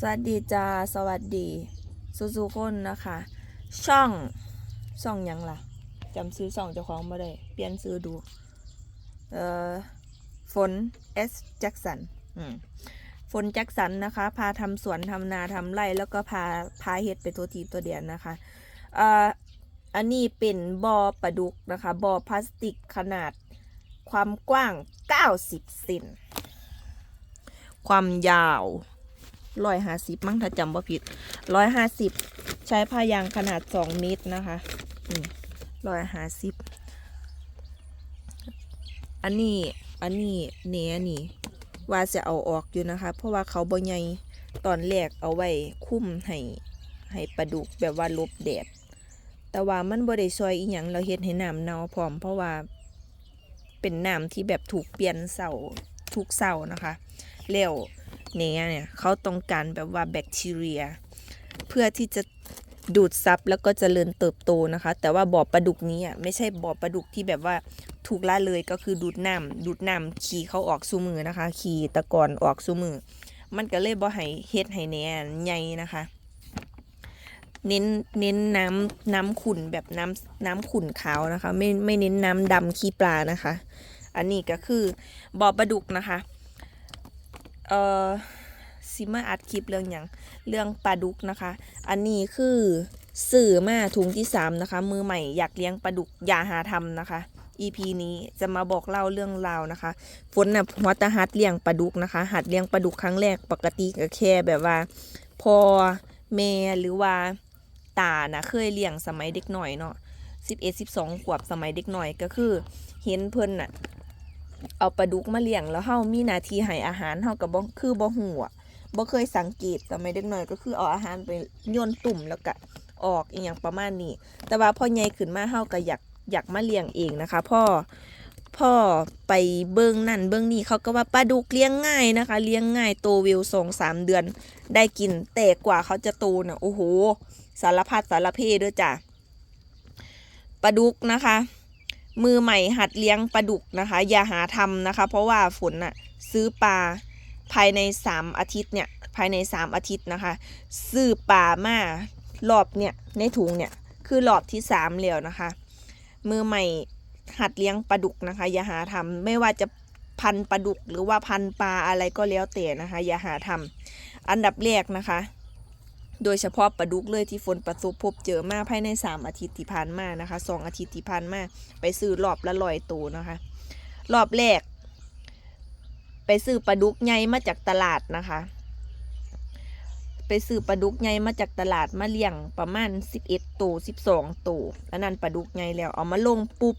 สวัสดีจ้าสวัสดีสุๆคนนะคะ ช่องช่องยังล่ะจำซื้อช่องเจ้าของมาได้ เปลี่ยนซื้อดู เอ่อฝน S แจ็คสันอืมฝนแจ็คสันนะคะ พาทำสวนทำนาทำไร่แล้วก็พาพาเฮ็ดไปตัวทีตัวเดียนนะคะเอ่ออันนี้เป็นบอปลาดุกนะคะบอพลาสติกขนาดความกว้าง 90เซนความยาว ร้อยห้าสิบมั้งถ้าจำว่าผิดร้อยห้าสิบใช้ผ้ายางขนาดสองเมตรนะคะร้อยห้าสิบอันนี้อันนี้เนี้ยนี่ ว่าจะเอาออกอยู่นะคะ เพราะว่าเขาบ่ใหญ่ตอนแรกเอาไว้คุ้มให้ให้ปลาดุกแบบว่าลบแดดแต่ว่ามันบ่ได้ซอยอีหยังเราเฮ็ดให้น้ำเน่าพร้อม เพราะว่าเป็นน้ำที่แบบถูกเปลี่ยนเสาทุกเสานะคะแล้ว เนี้ยเนี่ยเขาต้องการแบบว่าแบคทีเรีย เพื่อที่จะดูดซับแล้วก็จเจริญเติบโตนะคะ แต่ว่าบ่อปลาดุกนี้อะไม่ใช่บ่อปลาดุกที่แบบว่าถูกละเลยก็คือดูดน้ำดูดน้ำขี่เขาออกสู่มือนะคะ ขี่ตะกอนออกสู่มือ มันก็เลยบ่ให้เฮ็ดให้แหน่ใหญ่นะคะ เน้นเน้นน้ำน้ำขุ่นแบบน้ำน้ำขุ่นขาวนะคะ ไม่ไม่เน้นน้ำดำขี้ปลานะคะ อันนี้ก็คือบ่อปลาดุกนะคะ เอ่อซิมาอัดคลิปเรื่องอย่างเรื่องปลาดุกนะคะ อันนี้คือสื่อมาถุงที่สามนะคะ มือใหม่อยากเลี้ยงปลาดุกอย่าหาทำนะคะ EP นี้จะมาบอกเล่าเรื่องราวนะคะ ฝนน่ะหัวตะหัดเลี้ยงปลาดุกนะคะ หัดเลี้ยงปลาดุกครั้งแรกปกติก็แค่แบบว่า พอแม่หรือว่าตานะเคยเลี้ยงสมัยเด็กหน่อยเนาะสิบเอ็ดสิบสองขวบสมัยเด็กหน่อยก็คือ เห็นเพิ่นน่ะ เอาปลาดุกมาเลี้ยงแล้วเฮามีหน้าที่ให้อาหารเฮาก็บ่คือบ่ฮู้อะบ่เคยสังเกตแต่ไม่เด็กน้อยก็คือเอาอาหารไปโยนตุ่มแล้วก็ออกอีหยังประมาณนี้ แต่ว่าพอใหญ่ขึ้นมาเฮาก็อยากอยากมาเลี้ยงเองนะคะ พ่อพ่อไปเบิ่งนั่นเบิ่งนี่เขาก็ว่าปลาดุกเลี้ยงง่ายนะคะ เลี้ยงง่ายโตเร็วสองสามเดือน ได้กินแต่กว่าเขาจะโตน่ะโอ้โห สารพัดสารเพเด้อจ้ะปลาดุกนะคะ มือใหม่หัดเลี้ยงปลาดุกนะคะ อย่าหาทำนะคะ เพราะว่าฝนน่ะซื้อปลาภายใน 3 อาทิตย์เนี่ยภายใน 3 อาทิตย์นะคะ ซื้อปลามารอบเนี่ยในถุงเนี่ยคือรอบที่3แล้วนะคะ มือใหม่หัดเลี้ยงปลาดุกนะคะ อย่าหาทำไม่ว่าจะพันปลาดุกหรือว่าพันปลาอะไรก็แล้วแต่นะคะ อย่าหาทำอันดับแรกนะคะ โดยเฉพาะปลาดุกเลยที่ฝนประสบพบเจอมาภายใน 3 อาทิตย์ที่ผ่านมานะคะสองอาทิตย์ที่ผ่านมาไปซื้อรอบละลอยตัวนะคะ รอบแรก ไปซื้อปลาดุกใหญ่มาจากตลาดนะคะ ไปซื้อปลาดุกใหญ่มาจากตลาดมาเลี้ยงประมาณ 11ตัว12ตัวอันนั้นปลาดุกใหญ่แล้วเอามาลงปุ๊บ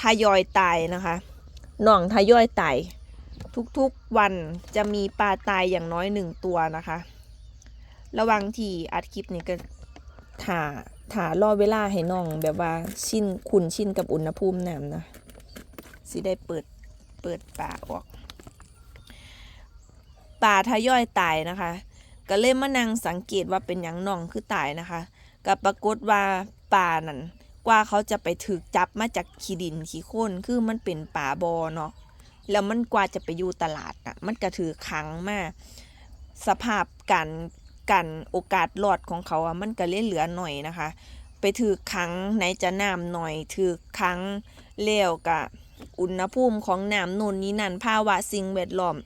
ทยอยตายนะคะหน่องทยอยตายทุกๆวันจะมีปลาตายอย่างน้อยหนึ่งตัวนะคะ ระหวังที่อัดคลิปนี้ก็ถ่าถ่ารอเวลาให้น้องแบบว่าชินคุ้นชินกับอุณหภูมิน้ำนะสิได้เปิดเปิดป่าออกป่าทะย่อยตายนะคะ ก็เลยมานั่งสังเกตว่าเป็นอย่างน้องคือตายนะคะก็ปรากฏว่าป่านั่นกว่าเขาจะไปถึกจับมาจากขี้ดินขี้โคนคือมันเป็นป่าบอเนาะแล้วมันกว่าจะไปอยู่ตลาดน่ะมันก็ถือขังมากสภาพการ การโอกาสรอดของเขาอะมันก็เลยเหลือหน่อยนะคะ ไปถือครั้งไหนจะน้ำหน่อยถือครั้งแล้วกับอุณหภูมิของน้ำนู่นนี้นั่นภาวะสิ่งแวดล้อม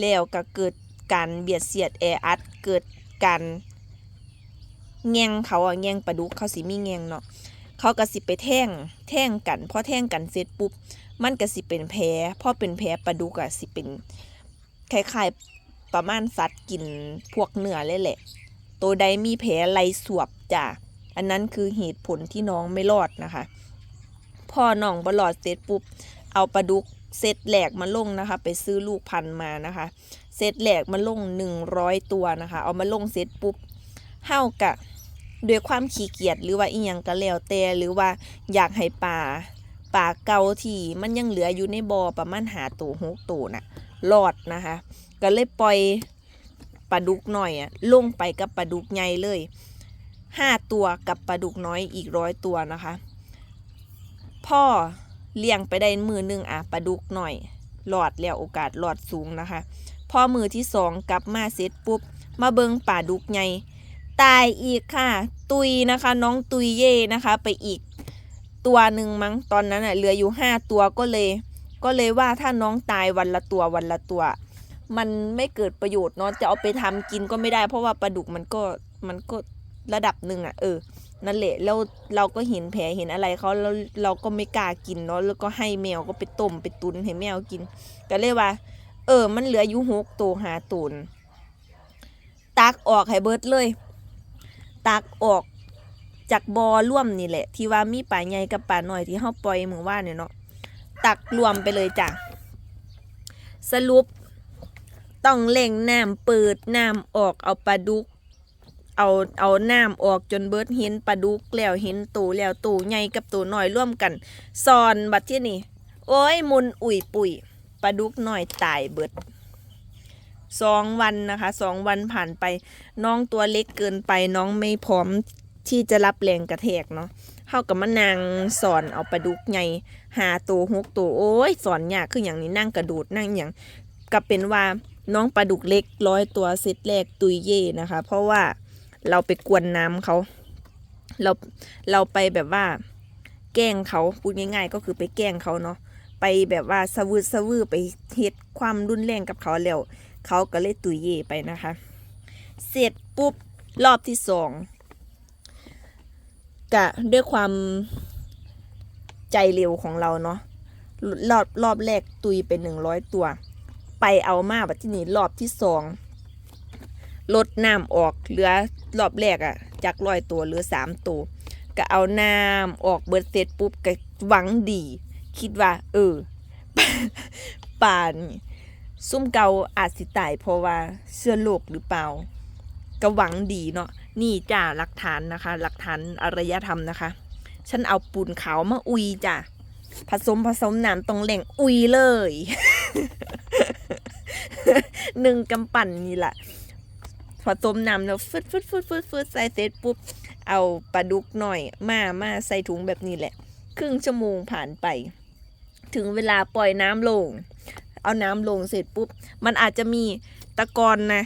แล้วก็เกิดการเบียดเสียดแออัดเกิดการแงงเขาอะแงงปลาดุกเขาสิมีแงงเนาะเขาก็สิไปแท่งแท่งกันพอแท่งกันเสร็จปุ๊บมันก็สิเป็นแผลพอเป็นแผลปลาดุกอะสิเป็นคล้ายๆ ประมาณสัตว์กินพวกเนื้อเลยแหละ ตัวใดมีแผลไหลสวบจ้ะอันนั้นคือเหตุผลที่น้องไม่รอดนะคะ พ่อน้องบลอดเสร็จปุ๊บ เอาปลาดุกเซตแหลกมาลงนะคะ ไปซื้อลูกพันธุ์มานะคะ เซตแหลกมาลง100ตัวนะคะ เอามาลงเซตปุ๊บเฮากะด้วยความขี้เกียจหรือว่าอีหยังก็แล้วแต่หรือว่าอยากให้ป่าป่าเก่าที่มันยังเหลืออยู่ในบ่อประมาณหาตัวหกตัวน่ะ รอดนะคะ ก็เลยปล่อยปลาดุกหน่อยอะลงไปกับปลาดุกใหญ่เลยห้าตัวกับปลาดุกน้อยอีกร้อยตัวนะคะ พ่อเลี้ยงไปได้มือหนึ่งอะปลาดุกหน่อยหลอดแล้วโอกาสหลอดสูงนะคะ พอมือที่สองกลับมาเสร็จปุ๊บ มาเบิงป่าดุกใหญ่ตายอีกค่ะ ตุยนะคะ น้องตุยเย่นะคะ ไปอีกตัวหนึ่งมั้งตอนนั้นอะเหลืออยู่ห้าตัวก็เลย ก็เลยว่าถ้าน้องตายวันละตัววันละตัว มันไม่เกิดประโยชน์เนาะจะเอาไปทำกินก็ไม่ได้ เพราะว่าปลาดุกมันก็มันก็ระดับหนึ่งอะ เออ นั่นแหละแล้วเราก็เห็นแผลเห็นอะไรเขาแล้วเราก็ไม่กล้ากินเนาะแล้วก็ให้แมวก็ไปต้มไปตุนให้แมวกินก็เลยว่า เออ มันเหลืออยู่หกตัวหาตุนตักออกให้เบิดเลย ตักออกจากบอร่วมนี่แหละ ที่ว่ามีป่าใหญ่กับป่าหน้อยที่เฮาปล่อยมือว่าเนี่ยเนาะ ตักรวมไปเลยจ้ะ สรุป ต้องเล่งน้ำเปิดน้ำออกเอาปลาดุก เอาเอาน้ำออกจนเบิดเห็นปลาดุกแล้วเห็นตูแล้วตูใหญ่กับตูน้อยร่วมกันซอนบัดที่นี่ โอ้ยมุนอุ่ยปุ๋ยปลาดุกน้อยตายเบิดสองวันนะคะสองวันผ่านไป น้องตัวเล็กเกินไปน้องไม่พร้อมที่จะรับแรงกระแทกเนาะเข้ากับมานางสอนเอาปลาดุกใหญ่ หาตัวหกตัวโอ้ยสอนยากคืออย่างนี้นั่งกระโดดนั่งอย่างก็เป็นว่าน้องปลาดุกเล็กร้อยตัวเซตแรกตุยเย่นะคะ เพราะว่าเราไปกวนน้ำเขาเราเราไปแบบว่า แกล้งเขาพูดง่ายๆก็คือไปแกล้งเขาเนาะไปแบบว่าสวืดสวือไปเฮ็ดความรุนแรงกับเขาแล้วเขาก็เลยตุยเย่ไปนะคะ เสร็จปุ๊บรอบที่สองกะด้วยความ ใจเร็วของเราเนาะรอบรอบแรกตุยไปหนึ่งร้อยตัว ไปเอามาบัดที่นี่รอบที่สองลดน้ำออกเหลือรอบแรกอะจากร้อยตัวเหลือสามตัวก็เอาน้ำออกเบิดเสร็จปุ๊บก็หวังดี คิดว่า เออป่านซุ่มเกาอาจสิตายเพราะว่าเชื้อโรคหรือเปล่าก็หวังดีเนาะนี่จ้าหลักฐานนะคะ หลักฐานอารยธรรมนะคะ ฉันเอาปูนขาวมาอุยจ้ะ ผสมผสมน้ำตรงแหล่งอุยเลยหนึ่งกำปั่นนี่แหละผสมน้ำแล้วฟึดฟึดฟึดฟึดฟึดใส่เสร็จปุ๊บ เอาปลาดุกหน่อย มามาใส่ถุงแบบนี้แหละ ครึ่งชั่วโมงผ่านไป ถึงเวลาปล่อยน้ำลง เอาน้ำลงเสร็จปุ๊บ มันอาจจะมีตะกอนนะ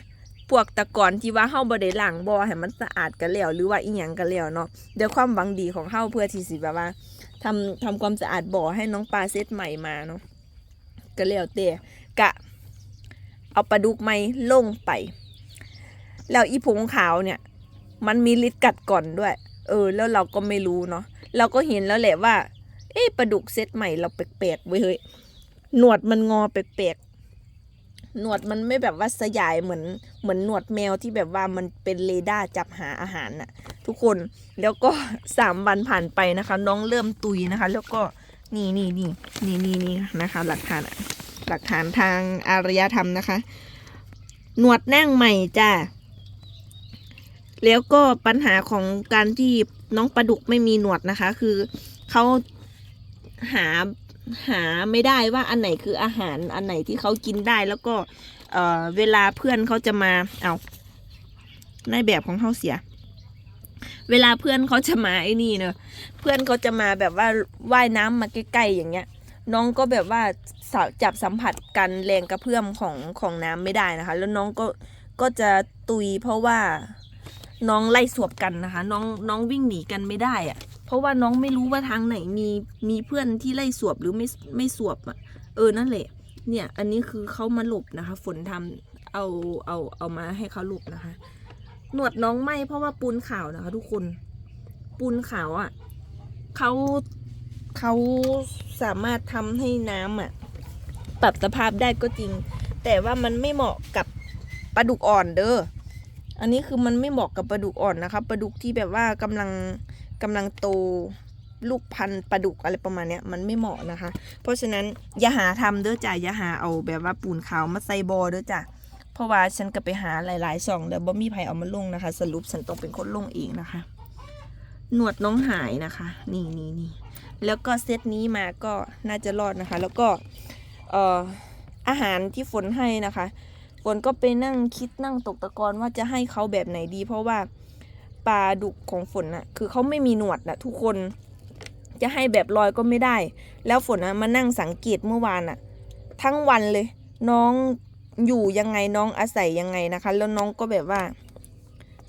พวกตะกอนที่ว่าเฮาบ่ได้ล้างบ่ให้มันสะอาดกันแล้วหรือว่าอีหยังกันแล้วเนาะเดี๋ยวความหวังดีของเฮาเพื่อที่สิแบบว่าทำทำความสะอาดบ่อให้น้องปลาเซตใหม่มาเนาะก็แล้วแต่กะ เอาปลาดุกใหม่ลงไป แล้วอีผงขาวเนี่ย มันมีฤทธิ์กัดก่อนด้วย เออ แล้วเราก็ไม่รู้เนาะเราก็เห็นแล้วแหละว่า เอ๊ะปลาดุกเซตใหม่เราแปลกๆเว้ยเฮ้ยหนวดมันงอแปลก หนวดมันไม่แบบว่าสยายเหมือนเหมือนหนวดแมวที่แบบว่ามันเป็นเรดาร์จับหาอาหารน่ะ ทุกคนแล้วก็สามวันผ่านไปนะคะ น้องเริ่มตุยนะคะ แล้วก็นี่นี่นี่นี่นี่นี่นะคะ หลักฐานหลักฐานทางอารยธรรมนะคะ หนวดนั่งใหม่จ้าแล้วก็ปัญหาของการที่น้องปลาดุกไม่มีหนวดนะคะ คือเขาหา หาไม่ได้ว่าอันไหนคืออาหารอันไหนที่เขากินได้แล้วก็เอ่อเวลาเพื่อนเขาจะมาเอาในแบบของเขาเสีย เวลาเพื่อนเขาจะมาไอ้นี่เนอะเพื่อนเขาจะมาแบบว่าว่ายน้ำมาใกล้ๆอย่างเงี้ย น้องก็แบบว่าจับสัมผัสกันแรงกระเพื่อมของของน้ำไม่ได้นะคะ แล้วน้องก็ก็จะตุยเพราะว่าน้องไล่สวบกันนะคะ น้องน้องวิ่งหนีกันไม่ได้อะ เพราะว่าน้องไม่รู้ว่าทางไหนมีมีเพื่อนที่ไล่สวบหรือไม่ไม่สวบอะเออนั่นแหละ เนี่ย อันนี้คือเขามาหลบนะคะ ฝนทำเอาเอาเอามาให้เขาหลบนะคะ หนวดน้องไหมเพราะว่าปูนขาวนะคะ ทุกคนปูนขาวอะ่ะเขาเขาสามารถทำให้น้ำอะ ปรับสภาพได้ก็จริง แต่ว่ามันไม่เหมาะกับปลาดุกอ่อนเด้ออันนี้คือมันไม่เหมาะกับปลาดุกอ่อนนะคะปลาดุกที่แบบว่ากำลัง กำลังโตลูกพันธุ์ปลาดุกอะไรประมาณเนี้ยมันไม่เหมาะนะคะ เพราะฉะนั้นอย่าหาทำเด้อจ้ะอย่าหาเอาแบบว่าปูนขาวมาใส่บอเด้อจ้ะเพราะว่าฉันก็ไปหาหลายๆช่องแล้วบ่มีใครเอามาลงนะคะ สรุปฉันต้องเป็นคนลงเองนะคะ หนวดน้องหายนะคะ นี่นี่นี่แล้วก็เซตนี้มาก็น่าจะรอดนะคะ แล้วก็เอ่ออาหารที่ฝนให้นะคะ ฝนก็ไปนั่งคิดนั่งตกตะกอนว่าจะให้เขาแบบไหนดี เพราะว่า ปลาดุกของฝนน่ะ คือเขาไม่มีหนวดน่ะทุกคน จะให้แบบลอยก็ไม่ได้ แล้วฝนน่ะมานั่งสังเกตเมื่อวานน่ะ ทั้งวันเลย น้องอยู่ยังไงน้องอาศัยยังไงนะคะ แล้วน้องก็แบบว่า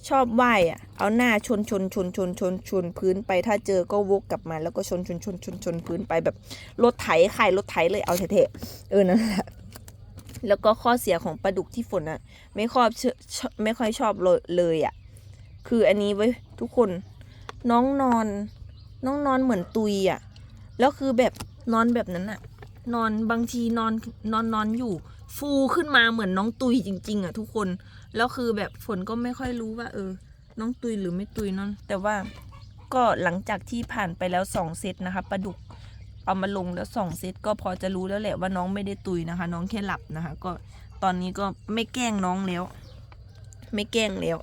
ชอบว่ายอะเอาหน้าชนชนชนชนชนชนพื้นไปถ้าเจอก็วกกลับมา แล้วก็ชนชนชนชนชนพื้นไปแบบรถไถไข่รถไถเลยเอาเถะเออนั่นแหละแล้วก็ข้อเสียของปลาดุกที่ฝนอะไม่ค่อยไม่ค่อยชอบเลยเลยอะ คืออันนี้ไว้ทุกคน น้องนอน น้องนอนเหมือนตุยอะ แล้วคือแบบนอนแบบนั้นอะ นอนบางทีนอนนอนนอนอยู่ ฟูขึ้นมาเหมือนน้องตุยจริง ๆอะทุกคน แล้วคือแบบฝนก็ไม่ค่อยรู้ว่า เออ น้องตุยหรือไม่ตุยนั่นแต่ว่าก็หลังจากที่ผ่านไปแล้วสองเซตนะคะปลาดุกเอามาลงแล้วสองเซตก็พอจะรู้แล้วแหละว่าน้องไม่ได้ตุยนะคะ น้องแค่หลับนะคะ ก็ตอนนี้ก็ไม่แกล้งน้องแล้ว ไม่แกล้งแล้ว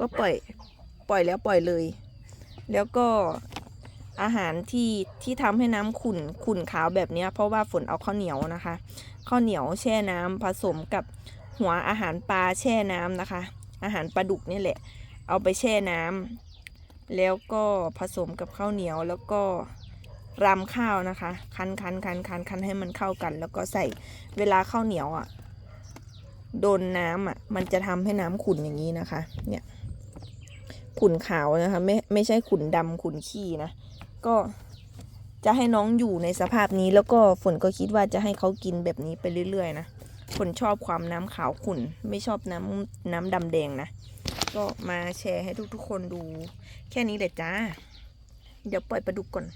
ก็ปล่อยปล่อยแล้วปล่อยเลย แล้วก็อาหารที่ที่ทำให้น้ำขุ่นขุ่นขาวแบบนี้เพราะว่าฝนเอาข้าวเหนียวนะคะ ข้าวเหนียวแช่น้ำผสมกับหัวอาหารปลาแช่น้ำนะคะ อาหารปลาดุกนี่แหละ เอาไปแช่น้ำแล้วก็ผสมกับข้าวเหนียวแล้วก็รำข้าวนะคะ คั้นคั้นคั้นคั้นคั้นให้มันเข้ากัน แล้วก็ใส่เวลาข้าวเหนียวอะโดนน้ำอะมันจะทำให้น้ำขุ่นอย่างนี้นะคะ เนี่ย ขุ่นขาวนะคะไม่ไม่ใช่ขุ่นดำขุ่นขี้นะก็จะให้น้องอยู่ในสภาพนี้แล้วก็ฝนก็คิดว่าจะให้เขากินแบบนี้ไปเรื่อย ๆ นะฝนชอบความน้ำขาวขุ่นไม่ชอบน้ำน้ำดำแดงนะก็มาแชร์ให้ทุกๆคนดู แค่นี้เลยจ้า เดี๋ยวปล่อยปลาดุกก่อน